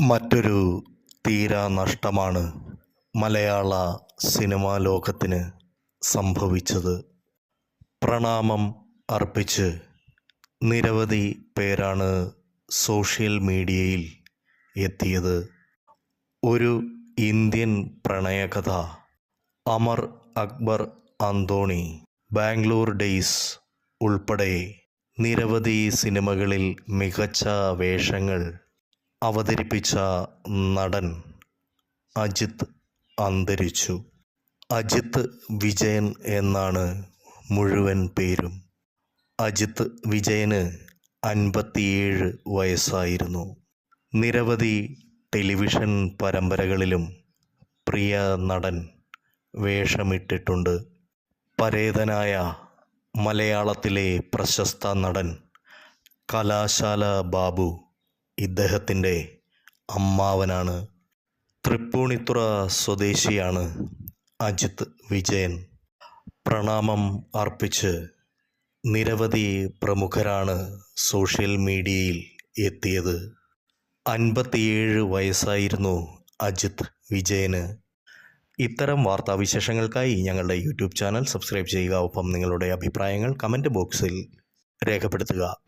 മറ്റൊരു തീരാ നഷ്ടമാണ് മലയാള സിനിമാ ലോകത്തിന് സംഭവിച്ചത്. പ്രണാമം അർപ്പിച്ച് നിരവധി പേരാണ് സോഷ്യൽ മീഡിയയിൽ എത്തിയത്. ഒരു ഇന്ത്യൻ പ്രണയകഥ അമർ അക്ബർ അന്തോണി ബാംഗ്ലൂർ ഡേയ്സ് ഉൾപ്പെടെ നിരവധി സിനിമകളിൽ മികച്ച വേഷങ്ങൾ അവതരിപ്പിച്ച നടൻ അജിത് അന്തരിച്ചു. അജിത് വിജയൻ എന്നാണ് മുഴുവൻ പേരും. അജിത് വിജയന് അൻപത്തിയേഴ് വയസ്സായിരുന്നു. നിരവധി ടെലിവിഷൻ പരമ്പരകളിലും പ്രിയ നടൻ വേഷമിട്ടിട്ടുണ്ട്. പരേതനായ മലയാളത്തിലെ പ്രശസ്ത നടൻ കലാശാല ബാബു ഇദ്ദേഹത്തിന്റെ അമ്മാവനാണ്. തൃപ്പൂണിത്തുറ സ്വദേശിയാണ് അജിത് വിജയൻ. പ്രണാമം അർപ്പിച്ച് നിരവധി പ്രമുഖരാണ് സോഷ്യൽ മീഡിയയിൽ എത്തിയത്. അൻപത്തിയേഴ് വയസ്സായിരുന്നു അജിത് വിജയന്. ഇത്തരം വാർത്താവിശേഷങ്ങൾക്കായി ഞങ്ങളുടെ യൂട്യൂബ് ചാനൽ സബ്സ്ക്രൈബ് ചെയ്യുക. ഒപ്പം നിങ്ങളുടെ അഭിപ്രായങ്ങൾ കമന്റ് ബോക്സിൽ രേഖപ്പെടുത്തുക.